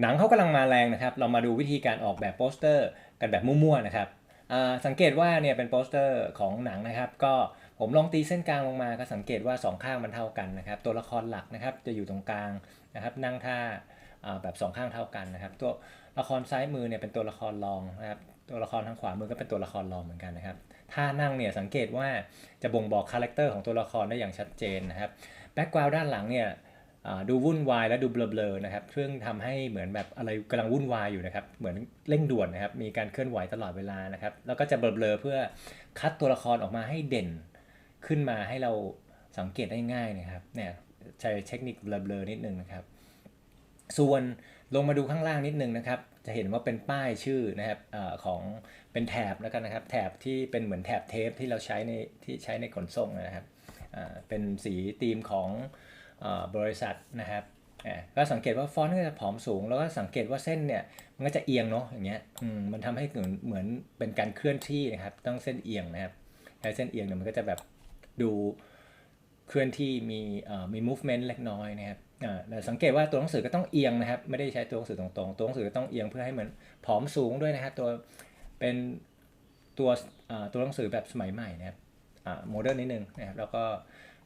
หนังเขากำลังมาแรงนะครับ เรามาดูวิธีการออกแบบโปสเตอร์กันแบบมั่วๆนะครับสังเกตว่าเนี่ยเป็นโปสเตอร์ของหนังนะครับ ก็ผมลองตีเส้นกลางลงมาก็สังเกตว่าสองข้างมันเท่ากันนะครับ ตัวละครหลักนะครับจะอยู่ตรงกลางนะครับ นั่งท่าแบบสองข้างเท่ากันนะครับ ตัวละครซ้ายมือเนี่ยเป็นตัวละครรองนะครับ ตัวละครทางขวามือก็เป็นตัวละครรองเหมือนกันนะครับท่านั่งเนี่ยสังเกตว่าจะบ่งบอกคาแรคเตอร์ของตัวละครได้อย่างชัดเจนนะครับแบ็กกราวด์ด้านหลังเนี่ย ดูวุ่นวายและดูเบลอๆนะครับซึ่งทำให้เหมือนแบบอะไรกำลังวุ่นวายอยู่นะครับ เหมือนเร่งด่วนนะครับ มีการเคลื่อนไหวตลอดเวลานะครับ แล้วก็จะเบลอๆเพื่อคัดตัวละครออกมาให้เด่นขึ้นมาให้เราสังเกตได้ง่ายนะครับ เนี่ยใช้เทคนิคเบลอๆนิดนึงนะครับ ส่วนลงมาดูข้างล่างนิดนึงนะครับ จะเห็นว่าเป็นป้ายชื่อนะครับอของเป็นแถบแล้วกันนะครับ แถบที่เป็นเหมือนแถบเทปที่เราใช้ในที่ใช้ในขนส่งนะครับเป็นสีธีมของ บริษัทนะครับก็สังเกตว่าฟอนต์ก็จะผอมสูง แล้วก็สังเกตว่าเส้นเนี่ยมันก็จะเอียงเนาะอย่างเงี้ยมันทำให้เหมือนเป็นการเคลื่อนที่นะครับ ต้องเส้นเอียงนะครับใช้เส้นเอียงเนี่ยมันก็จะแบบดูเคลื่อนที่มีมี movement เล็กน้อยนะครับสังเกตว่าตัวหนังสือก็ต้องเอียงนะครับ ไม่ได้ใช้ตัวหนังสือตรงๆ ตัวหนังสือต้องเอียงเพื่อให้เหมือนผอมสูงด้วยนะครับ ตัวเป็นตัวตัวหนังสือแบบสมัยใหม่นะครับโมเดิร์นนิดนึงนะครับแล้วก็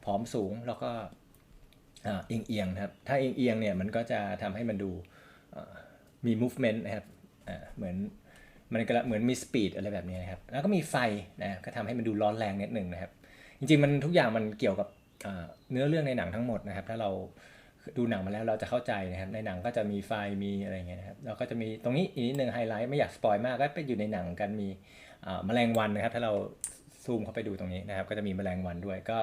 ผอมสูงแล้วก็ เอ่าเอียงครับ ถ้าเอียงๆเนี่ยมันก็จะทำให้มันดูมี movement นะครับเหมือนมันก็เหมือนมีสปีดอะไรแบบนี้นะครับ แล้วก็มีไฟนะก็ทำให้มันดูร้อนแรงนิดหนึ่งนะครับ จริงๆมันทุกอย่างมันเกี่ยวกับเนื้อเรื่องในหนังทั้งหมดนะครับ ถ้าเราดูหนังมาแล้วเราจะเข้าใจนะครับ ในหนังก็จะมีไฟมีอะไรเงี้ยนะครับแล้วก็จะมีตรงนี้อีกนิดหนึ่งไฮไลท์ไม่อยากสปอยมากก็ไปอยู่ในหนังกันมีแมลงวันนะครับ ถ้าเราซูมเข้าไปดูตรงนี้นะครับ ก็จะมีแมลงวันด้วยก็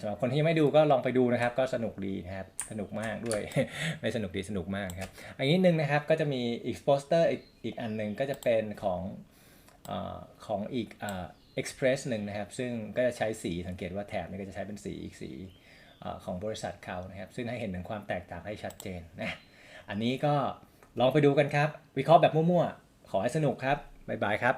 สำหรับคนที่ไม่ดูก็ลองไปดูนะครับ ก็สนุกดีนะครับ สนุกมากด้วย ไม่สนุกดีสนุกมากครับ อันนี้หนึ่งนะครับก็จะมีอีกโปสเตอร์อีกอันหนึ่งก็จะเป็นของอของอีกเอ่อ Express หนึ่งนะครับ ซึ่งก็จะใช้สีสังเกตว่าแถบนี้ก็จะใช้เป็นสีอีกสีอของบริษัทเขานะครับ ซึ่งให้เห็นถึงความแตกต่างให้ชัดเจนนะอันนี้ก็ลองไปดูกันครับ วิเคราะห์แบบมั่วๆ ขอให้สนุกครับบ๊ายบายครับ